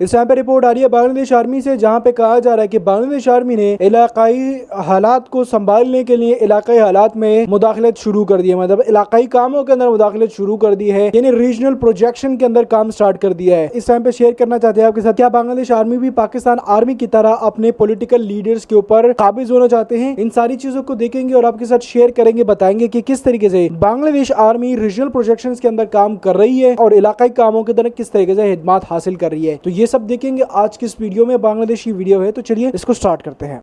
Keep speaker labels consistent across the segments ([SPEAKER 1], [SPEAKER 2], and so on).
[SPEAKER 1] इस टाइम पे रिपोर्ट आ रही है बांग्लादेश आर्मी से, जहाँ पे कहा जा रहा है कि बांग्लादेश आर्मी ने इलाकाई हालात को संभालने के लिए इलाकाई हालात में मुदाखलत शुरू कर दी है। मतलब इलाकाई कामों के अंदर मुदाखलत शुरू कर दी है, यानी रीजनल प्रोजेक्शन के अंदर काम स्टार्ट कर दिया है। इस टाइम पे शेयर करना चाहते हैं आपके साथ, क्या बांग्लादेश आर्मी भी पाकिस्तान आर्मी की तरह अपने पोलिटिकल लीडर्स के ऊपर काबिज होना चाहते हैं? इन सारी चीज़ों को देखेंगे और आपके साथ शेयर करेंगे, बताएँगे कि किस तरीके से बांग्लादेश आर्मी रीजनल प्रोजेक्शन के अंदर काम कर रही है और इलाकाई कामों के अंदर किस तरीके से हिदमात हासिल कर रही है। तो ये सब देखेंगे आज की इस वीडियो में बांग्लादेश की वीडियो है तो चलिए इसको स्टार्ट करते हैं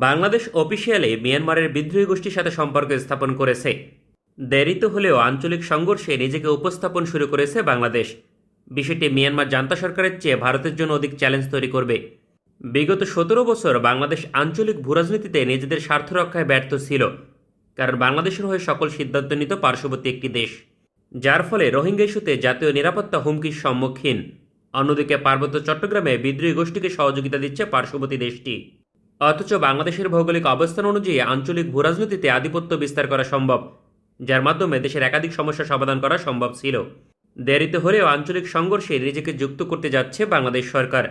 [SPEAKER 2] বাংলাদেশ অফিসিয়ালি মিয়ানমারের বিদ্রোহী গোষ্ঠীর সাথে সম্পর্ক স্থাপন করেছে দেরিতে হলেও আঞ্চলিক সংঘর্ষে নিজেকে উপস্থাপন শুরু করেছে বাংলাদেশ বিষয়টি মিয়ানমার জান্তা সরকারের চেয়ে ভারতের জন্য অধিক চ্যালেঞ্জ তৈরি করবে বিগত সতেরো বছর বাংলাদেশ আঞ্চলিক ভূরাজনীতিতে নিজেদের স্বার্থ রক্ষায় ব্যর্থ ছিল কারণ বাংলাদেশের হয়ে সকল সিদ্ধান্ত নিত পার্শ্ববর্তী একটি দেশ যার ফলে রোহিঙ্গা ইস্যুতে জাতীয় নিরাপত্তা হুমকির সম্মুখীন। অন্যদিকে পার্বত্য চট্টগ্রামে বিদ্রোহী গোষ্ঠীকে সহযোগিতা দিচ্ছে পার্শ্ববর্তী দেশটি। অথচ বাংলাদেশের ভৌগোলিক অবস্থান অনুযায়ী আঞ্চলিক ভূরাজনীতিতে আধিপত্য বিস্তার করা সম্ভব, যার মাধ্যমে দেশের একাধিক সমস্যা সমাধান করা সম্ভব ছিল। দেরিতে হলেও আঞ্চলিক সংঘর্ষে নিজেকে যুক্ত করতে যাচ্ছে বাংলাদেশ সরকার,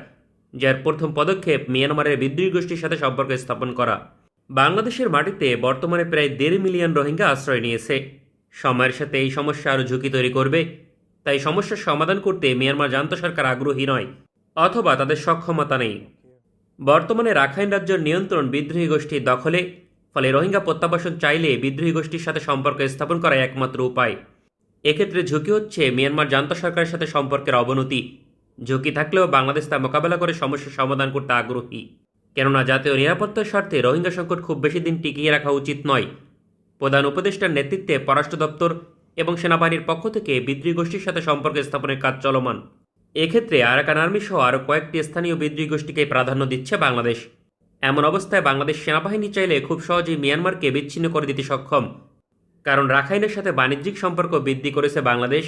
[SPEAKER 2] যার প্রথম পদক্ষেপ মিয়ানমারের বিদ্রোহী গোষ্ঠীর সাথে সম্পর্ক স্থাপন করা। বাংলাদেশের মাটিতে বর্তমানে প্রায় দেড় মিলিয়ন রোহিঙ্গা আশ্রয় নিয়েছে। সময়ের সাথে এই সমস্যা আরও ঝুঁকি তৈরি করবে। তাই সমস্যার সমাধান করতে মিয়ানমার জান্ত সরকার আগ্রহী নয়, অথবা তাদের সক্ষমতা নেই। বর্তমানে রাখাইন রাজ্যের নিয়ন্ত্রণ বিদ্রোহী গোষ্ঠীর দখলে, ফলে রোহিঙ্গা প্রত্যাবাসন চাইলে বিদ্রোহী গোষ্ঠীর সাথে সম্পর্ক স্থাপন করা একমাত্র উপায়। এক্ষেত্রে ঝুঁকি হচ্ছে মিয়ানমার জান্ত সরকারের সাথে সম্পর্কের অবনতি। ঝুঁকি থাকলেও বাংলাদেশ তা মোকাবেলা করে সমস্যার সমাধান করতে আগ্রহী। কেননা জাতীয় নিরাপত্তার স্বার্থে রোহিঙ্গা সংকট খুব বেশি দিন টিকিয়ে রাখা উচিত নয়। প্রধান উপদেষ্টার নেতৃত্বে পররাষ্ট্র দপ্তর এবং সেনাবাহিনীর পক্ষ থেকে বিদ্রোহী গোষ্ঠীর সাথে সম্পর্ক স্থাপনের কাজ চলমান। এক্ষেত্রে আরাকান আর্মি সহ আরও কয়েকটি স্থানীয় বিদ্রোহী গোষ্ঠীকে প্রাধান্য দিচ্ছে বাংলাদেশ। এমন অবস্থায় বাংলাদেশ সেনাবাহিনী চাইলে খুব সহজেই মিয়ানমারকে বিচ্ছিন্ন করে দিতে সক্ষম। কারণ রাখাইনের সাথে বাণিজ্যিক সম্পর্ক বৃদ্ধি করেছে বাংলাদেশ,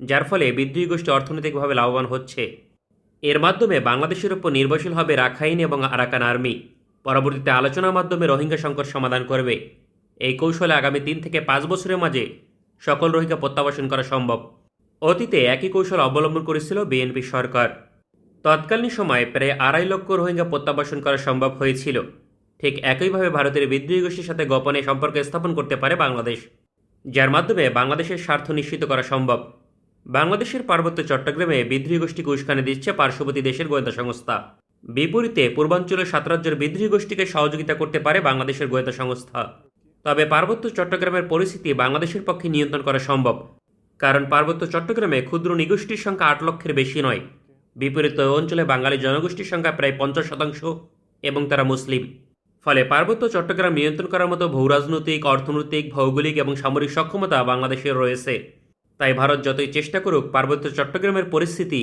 [SPEAKER 2] যার ফলে বিদ্রোহী গোষ্ঠী অর্থনৈতিকভাবে লাভবান হচ্ছে। এর মাধ্যমে বাংলাদেশের উপর নির্ভরশীল হবে রাখাইন এবং আরাকান আর্মি। পরবর্তীতে আলোচনার মাধ্যমে রোহিঙ্গা সংকট সমাধান করবে। এই কৌশলে আগামী তিন থেকে পাঁচ বছরের মাঝে সকল রোহিঙ্গা প্রত্যাবাসন করা সম্ভব। অতীতে একই কৌশল অবলম্বন করেছিল বিএনপি সরকার। তৎকালীন সময়ে প্রায় আড়াই লক্ষ রোহিঙ্গা প্রত্যাবাসন করা সম্ভব হয়েছিল। ঠিক একইভাবে ভারতের বিদ্রোহী গোষ্ঠীর সাথে গোপনে সম্পর্ক স্থাপন করতে পারে বাংলাদেশ, যার মাধ্যমে বাংলাদেশের স্বার্থ নিশ্চিত করা সম্ভব। বাংলাদেশের পার্বত্য চট্টগ্রামে বিদ্রোহী গোষ্ঠীকে উস্কানি দিচ্ছে পার্শ্ববর্তী দেশের গোয়েন্দা সংস্থা। বিপরীতে পূর্বাঞ্চলের সাত রাজ্যের বিদ্রোহী গোষ্ঠীকে সহযোগিতা করতে পারে বাংলাদেশের গোয়েন্দা সংস্থা। তবে পার্বত্য চট্টগ্রামের পরিস্থিতি বাংলাদেশের পক্ষে নিয়ন্ত্রণ করা সম্ভব, কারণ পার্বত্য চট্টগ্রামে ক্ষুদ্র নিগোষ্ঠীর সংখ্যা আট লক্ষের বেশি নয়। বিপরীত অঞ্চলে বাঙালি জনগোষ্ঠীর সংখ্যা প্রায় পঞ্চাশ শতাংশ এবং তারা মুসলিম। ফলে পার্বত্য চট্টগ্রাম নিয়ন্ত্রণ করার মতো ভূরাজনৈতিক অর্থনৈতিক, ভৌগোলিক এবং সামরিক সক্ষমতা বাংলাদেশের রয়েছে। তাই ভারত যতই চেষ্টা করুক, পার্বত্য চট্টগ্রামের পরিস্থিতি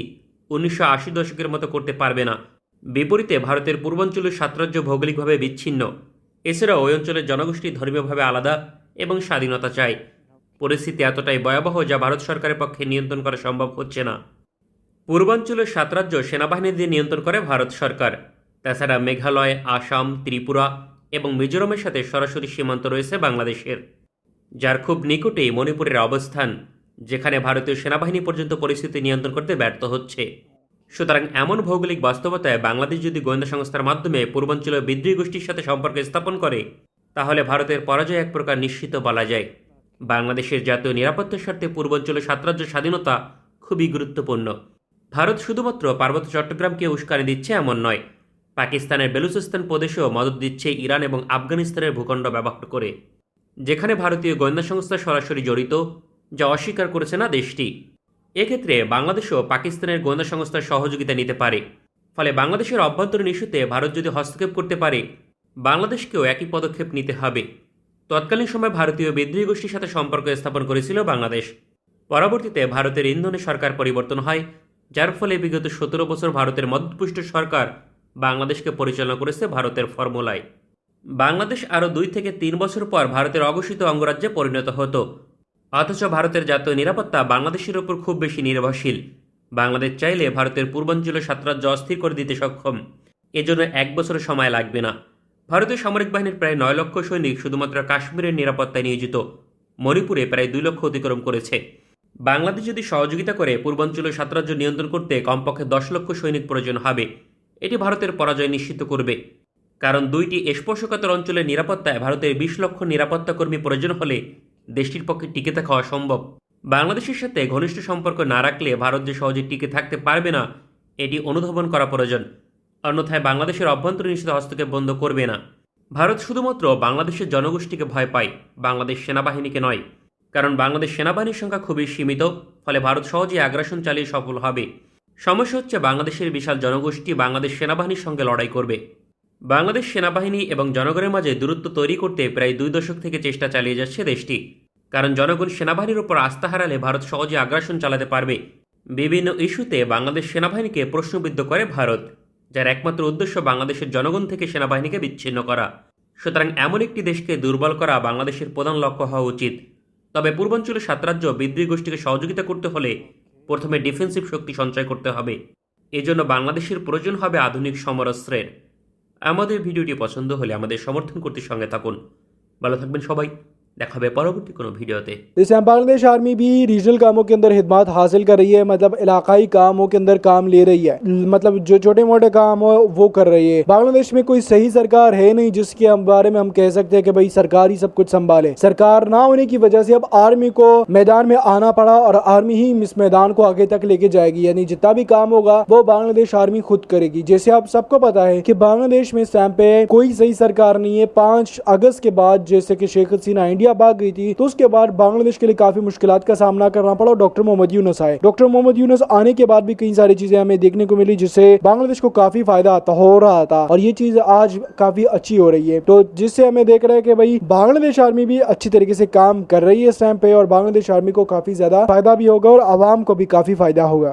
[SPEAKER 2] উনিশশো আশি দশকের মতো করতে পারবে না। বিপরীতে ভারতের পূর্বাঞ্চলের সাত রাজ্য ভৌগোলিকভাবে বিচ্ছিন্ন। এছাড়াও ওই অঞ্চলের জনগোষ্ঠী ধর্মীয়ভাবে আলাদা এবং স্বাধীনতা চায় পরিস্থিতি এতটাই ভয়াবহ যা ভারত সরকারের পক্ষে নিয়ন্ত্রণ করা সম্ভব হচ্ছে না। পূর্বাঞ্চলের সাত রাজ্য সেনাবাহিনী দিয়ে নিয়ন্ত্রণ করে ভারত সরকার। তাছাড়া মেঘালয়, আসাম, ত্রিপুরা এবং মিজোরামের সাথে সরাসরি সীমান্ত রয়েছে বাংলাদেশের। যার খুব নিকটেই মণিপুরের অবস্থান, যেখানে ভারতীয় সেনাবাহিনী পর্যন্ত পরিস্থিতি নিয়ন্ত্রণ করতে ব্যর্থ হচ্ছে। সুতরাং এমন ভৌগোলিক বাস্তবতায় বাংলাদেশ যদি গোয়েন্দা সংস্থার মাধ্যমে পূর্বাঞ্চলের বিদ্রোহী গোষ্ঠীর সাথে সম্পর্ক স্থাপন করে, তাহলে ভারতের পরাজয় এক প্রকার নিশ্চিত বলা যায়। বাংলাদেশের জাতীয় নিরাপত্তার স্বার্থে পূর্বাঞ্চলের সাত রাজ্য স্বাধীনতা খুবই গুরুত্বপূর্ণ। ভারত শুধুমাত্র পার্বত্য চট্টগ্রামকে উস্কানি দিচ্ছে এমন নয়, পাকিস্তানের বেলুচিস্তান প্রদেশেও মদত দিচ্ছে ইরান এবং আফগানিস্তানের ভূখণ্ড ব্যবহার করে। যেখানে ভারতীয় গোয়েন্দা সংস্থা সরাসরি জড়িত, যা অস্বীকার করেছে না দেশটি। এক্ষেত্রে বাংলাদেশও পাকিস্তানের গোয়েন্দা সংস্থার সহযোগিতা নিতে পারে। ফলে বাংলাদেশের অভ্যন্তরীণ ইস্যুতে ভারত যদি হস্তক্ষেপ করতে পারে, বাংলাদেশকেও একই পদক্ষেপ নিতে হবে। তৎকালীন সময় ভারতীয় বিদ্রোহী গোষ্ঠীর সাথে সম্পর্ক স্থাপন করেছিল বাংলাদেশ। পরবর্তীতে ভারতের ইন্ধনে সরকার পরিবর্তন হয়, যার ফলে বিগত সতেরো বছর ভারতের মধ্যপুষ্ট সরকার বাংলাদেশকে পরিচালনা করেছে ভারতের ফর্মুলায়। বাংলাদেশ আরও দুই থেকে তিন বছর পর ভারতের অঘোষিত অঙ্গরাজ্যে পরিণত হতো। অথচ ভারতের জাতীয় নিরাপত্তা বাংলাদেশের ওপর খুব বেশি নির্ভরশীল। বাংলাদেশ চাইলে ভারতের পূর্বাঞ্চলের সাতরাজ্য অস্থির করে দিতে সক্ষম। এজন্য এক বছরের সময় লাগবে না। ভারতীয় সামরিক বাহিনীর প্রায় নয় লক্ষ সৈনিক শুধুমাত্র কাশ্মীরের নিরাপত্তায় নিয়োজিত। মণিপুরে প্রায় দুই লক্ষ অতিক্রম করেছে। বাংলাদেশ যদি সহযোগিতা করে পূর্বাঞ্চলের সাত রাজ্য নিয়ন্ত্রণ করতে কমপক্ষে দশ লক্ষ সৈনিক প্রয়োজন হবে। এটি ভারতের পরাজয় নিশ্চিত করবে। কারণ দুইটি স্পর্শকাতর অঞ্চলের নিরাপত্তায় ভারতের বিশ লক্ষ নিরাপত্তা কর্মী প্রয়োজন হলে দেশটির পক্ষে টিকে থাকা অসম্ভব। বাংলাদেশের সাথে ঘনিষ্ঠ সম্পর্ক না রাখলে ভারত যে সহজে টিকে থাকতে পারবে না, এটি অনুধাবন করা প্রয়োজন। অন্যথায় বাংলাদেশের অভ্যন্তরীণ নিষিদ্ধ হস্তক্ষেপ বন্ধ করবে না। ভারত শুধুমাত্র বাংলাদেশের জনগোষ্ঠীকে ভয় পায়, বাংলাদেশ সেনাবাহিনীকে নয়। কারণ বাংলাদেশ সেনাবাহিনীর সংখ্যা খুবই সীমিত, ফলে ভারত সহজেই আগ্রাসন চালিয়ে সফল হবে। সমস্যা হচ্ছে বাংলাদেশের বিশাল জনগোষ্ঠী বাংলাদেশ সেনাবাহিনীর সঙ্গে লড়াই করবে। বাংলাদেশ সেনাবাহিনী এবং জনগণের মাঝে দূরত্ব তৈরি করতে প্রায় দুই দশক থেকে চেষ্টা চালিয়ে যাচ্ছে দেশটি। কারণ জনগণ সেনাবাহিনীর উপর আস্থা হারালে ভারত সহজে আগ্রাসন চালাতে পারবে। বিভিন্ন ইস্যুতে বাংলাদেশ সেনাবাহিনীকে প্রশ্নবিদ্ধ করে ভারত, যার একমাত্র উদ্দেশ্য বাংলাদেশের জনগণ থেকে সেনাবাহিনীকে বিচ্ছিন্ন করা। সুতরাং এমন একটি দেশকে দুর্বল করা বাংলাদেশের প্রধান লক্ষ্য হওয়া উচিত। তবে পূর্বাঞ্চলের সাত রাজ্য বিদ্রোহী গোষ্ঠীকে সহযোগিতা করতে হলে প্রথমে ডিফেন্সিভ শক্তি সঞ্চয় করতে হবে। এজন্য বাংলাদেশের প্রয়োজন হবে আধুনিক সমরাস্ত্রের। আমাদের ভিডিওটি পছন্দ হলে আমাদের সমর্থন করতে সঙ্গে থাকুন। ভালো থাকবেন সবাই। দেখা হবে পরবর্তী কোনো ভিডিওতে
[SPEAKER 1] जैसे बांग्लादेश आर्मी भी रीजनल कामों के अंदर हिदमात हासिल कर रही है मतलब इलाकाई कामों के अंदर काम ले रही है मतलब जो छोटे मोटे काम हो वो कर रही है बांग्लादेश में कोई सही सरकार है नहीं जिसके हम बारे में हम कह सकते हैं कि भाई सरकार ही सब कुछ संभाले सरकार ना होने की वजह से अब आर्मी को मैदान में आना पड़ा और आर्मी ही इस मैदान को आगे तक लेके जाएगी यानी जितना भी काम होगा वो बांग्लादेश आर्मी खुद करेगी जैसे आप सबको पता है कि बांग्लादेश में इस टाइम पे कोई सही सरकार नहीं है पांच अगस्त के बाद जैसे कि शेख हसीना इंडिया भाग गई थी तो उसके बाद बांग्लादेश के लिए काफ़ी मुश्किल का सामना करना पड़ा डॉक्टर मोहम्मद यूनुस आए। डॉक्टर मोहम्मद यूनुस आने के बाद भी कई सारी चीज़ें हमें देखने को मिली, जिससे बांग्लादेश को काफ़ी फ़ायदा हो रहा था। और ये चीज़ आज काफ़ी अच्छी हो रही है। तो जिससे हमें देख रहे हैं कि भाई, बांग्लादेश आर्मी भी अच्छी तरीके से काम कर रही है इस टाइम पे और बांग्लादेश आर्मी को काफ़ी ज़्यादा फ़ायदा भी होगा और आवाम को भी काफ़ी फ़ायदा होगा।